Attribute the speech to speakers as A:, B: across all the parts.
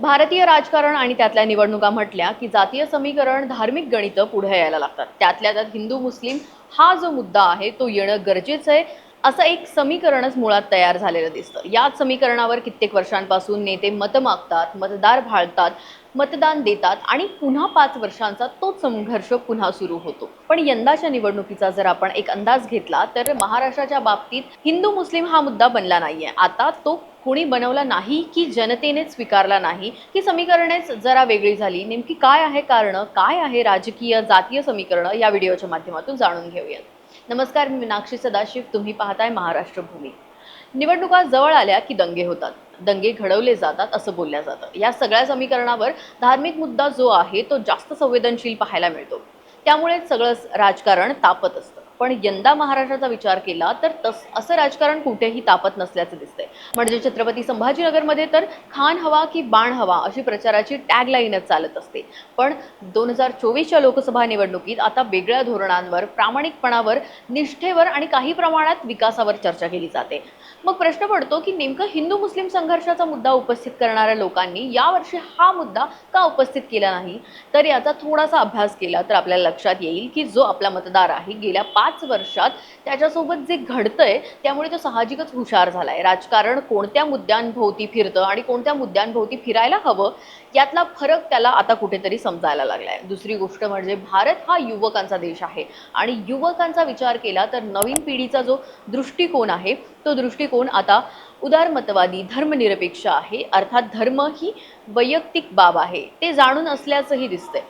A: भारतीय राजकारण आणि त्यातल्या निवडणुका म्हटल्या की जातीय समीकरण धार्मिक गणितं पुढे यायला लागतात. त्यातल्या त्यात हिंदू मुस्लिम हा जो मुद्दा आहे तो येणं गरजेचं आहे. असं एक समीकरणच मुळात तयार झालेलं दिसतं. याच समीकरणावर कित्येक वर्षांपासून नेते मतं मागतात मतदार भाळतात मतदान देतात आणि पुन्हा पाच वर्षांचा तोच संघर्ष पुन्हा सुरू होतो. पण यंदाच्या निवडणुकीचा जर आपण एक अंदाज घेतला तर महाराष्ट्राच्या बाबतीत हिंदू मुस्लिम हा मुद्दा बनला नाहीये. आता तो कोणी बनवला नाही की जनतेनेच स्वीकारला नाही की समीकरणेच जरा वेगळी झाली. नेमकी काय आहे कारण काय आहे राजकीय जातीय समीकरण या व्हिडिओच्या माध्यमातून जाणून घेऊयात. नमस्कार मी मीनाक्षी सदाशिव. तुम्ही पाहताय महाराष्ट्र भूमी. निवडणुका जवळ आल्या की दंगे होतात. दंगे घडवले जातात असं बोलल्या जातं. या सगळ्या समीकरणावर धार्मिक मुद्दा जो आहे तो जास्त संवेदनशील पाहायला मिळतो. त्यामुळे सगळं राजकारण तापत असतं. पण यंदा महाराष्ट्राचा विचार केला तर तस असं राजकारण कुठेही तापत नसल्याचं दिसतंय. म्हणजे छत्रपती संभाजीनगरमध्ये तर खान हवा की बाण हवा अशी प्रचाराची टॅगलाईनच चालत असते. पण दोन हजार चोवीसच्या लोकसभा निवडणुकीत आता वेगळ्या धोरणांवर प्रामाणिकपणावर निष्ठेवर आणि काही प्रमाणात विकासावर चर्चा केली जाते. मग प्रश्न पडतो की नेमकं हिंदू मुस्लिम संघर्षाचा मुद्दा उपस्थित करणाऱ्या लोकांनी यावर्षी हा मुद्दा का उपस्थित केला नाही? तर याचा थोडासा अभ्यास केला तर आपल्याला लक्षात येईल की जो आपला मतदार आहे गेल्या पाच वर्षात त्याच्यासोबत जे घडतंय त्यामुळे तो साहजिकच हुशार झालाय. राजकारण कोणत्या मुद्द्यांभोवती फिरतं आणि कोणत्या मुद्द्यांभोवती फिरायला हवं यातला फरक त्याला आता कुठेतरी समजायला लागलाय. दुसरी गोष्ट म्हणजे भारत हा युवकांचा देश आहे आणि युवकांचा विचार केला तर नवीन पिढीचा जो दृष्टिकोन आहे तो दृष्टिकोन आता उदारमतवादी धर्मनिरपेक्ष आहे. अर्थात धर्म ही वैयक्तिक बाब आहे. ते जाणून असल्याचंही दिसतंय.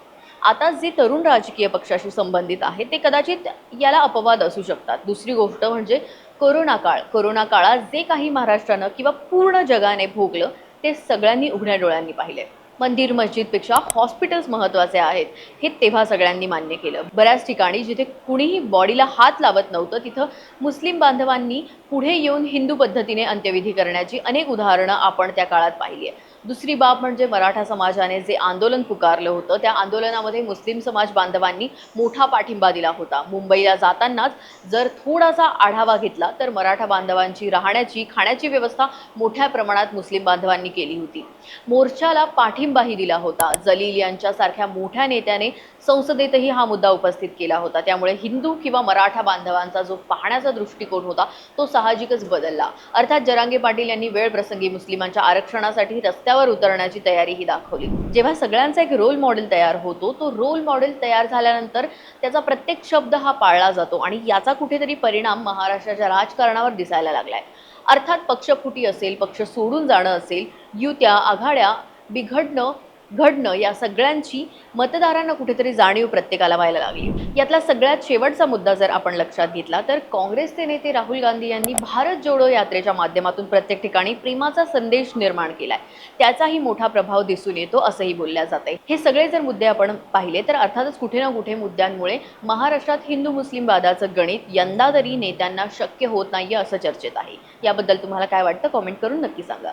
A: आता जे तरुण राजकीय पक्षाशी संबंधित आहे ते कदाचित याला अपवाद असू शकतात. दुसरी गोष्ट म्हणजे कोरोना काळ. कोरोना काळात जे काही महाराष्ट्रानं किंवा पूर्ण जगाने भोगलं ते सगळ्यांनी उघड्या डोळ्यांनी पाहिले मंदिर मस्जिदपेक्षा हॉस्पिटल्स महत्त्वाचे आहेत हे तेव्हा सगळ्यांनी मान्य केलं. बऱ्याच ठिकाणी जिथे कुणीही बॉडीला हात लावत नव्हतं तिथं मुस्लिम बांधवांनी पुढे येऊन हिंदू पद्धतीने अंत्यविधी करण्याची अनेक उदाहरणं आपण त्या काळात पाहिली आहे दुसरी बाब म्हणजे मराठा समाजाने जे आंदोलन पुकारलं होतं त्या आंदोलनामध्ये मुस्लिम समाज बांधवांनी मोठा पाठिंबा दिला होता. मुंबईला जातानाच जर थोडासा आढावा घेतला तर मराठा बांधवांची राहण्याची खाण्याची व्यवस्था मोठ्या प्रमाणात मुस्लिम बांधवांनी केली होती. मोर्चाला पाठिंबाही दिला होता. जलील यांच्यासारख्या मोठ्या नेत्याने संसदेतही हा मुद्दा उपस्थित केला होता. त्यामुळे हिंदू किंवा मराठा बांधवांचा जो पाहण्याचा दृष्टिकोन होता तो साहजिकच बदलला. अर्थात जरांगे पाटील यांनी वेळ प्रसंगी मुस्लिमांच्या आरक्षणासाठी रस्त्यावर उतरण्याची तयारीही दाखवली. जेव्हा सगळ्यांचा एक रोल मॉडेल तयार होतो तो रोल मॉडेल तयार झाल्यानंतर त्याचा प्रत्येक शब्द हा पाळला जातो आणि याचा कुठेतरी परिणाम महाराष्ट्राच्या राजकारणावर दिसायला लागलाय. अर्थात पक्षफुटी असेल पक्ष सोडून जाणं असेल युत्या आघाड्या बिघडणं घडणं या सगळ्यांची मतदारांना कुठेतरी जाणीव प्रत्येकाला व्हायला लागली. यातला सगळ्यात शेवटचा मुद्दा जर आपण लक्षात घेतला तर काँग्रेसचे नेते राहुल गांधी यांनी भारत जोडो यात्रेच्या माध्यमातून प्रत्येक ठिकाणी प्रेमाचा संदेश निर्माण केलाय. त्याचाही मोठा प्रभाव दिसून येतो असंही बोलल्या जात आहे. हे सगळे जर मुद्दे आपण पाहिले तर अर्थातच कुठे ना कुठे मुद्द्यांमुळे महाराष्ट्रात हिंदू मुस्लिम वादाचं गणित यंदा तरी नेत्यांना शक्य होत नाहीये असं चर्चेत आहे. याबद्दल तुम्हाला काय वाटतं कॉमेंट करून नक्की सांगा.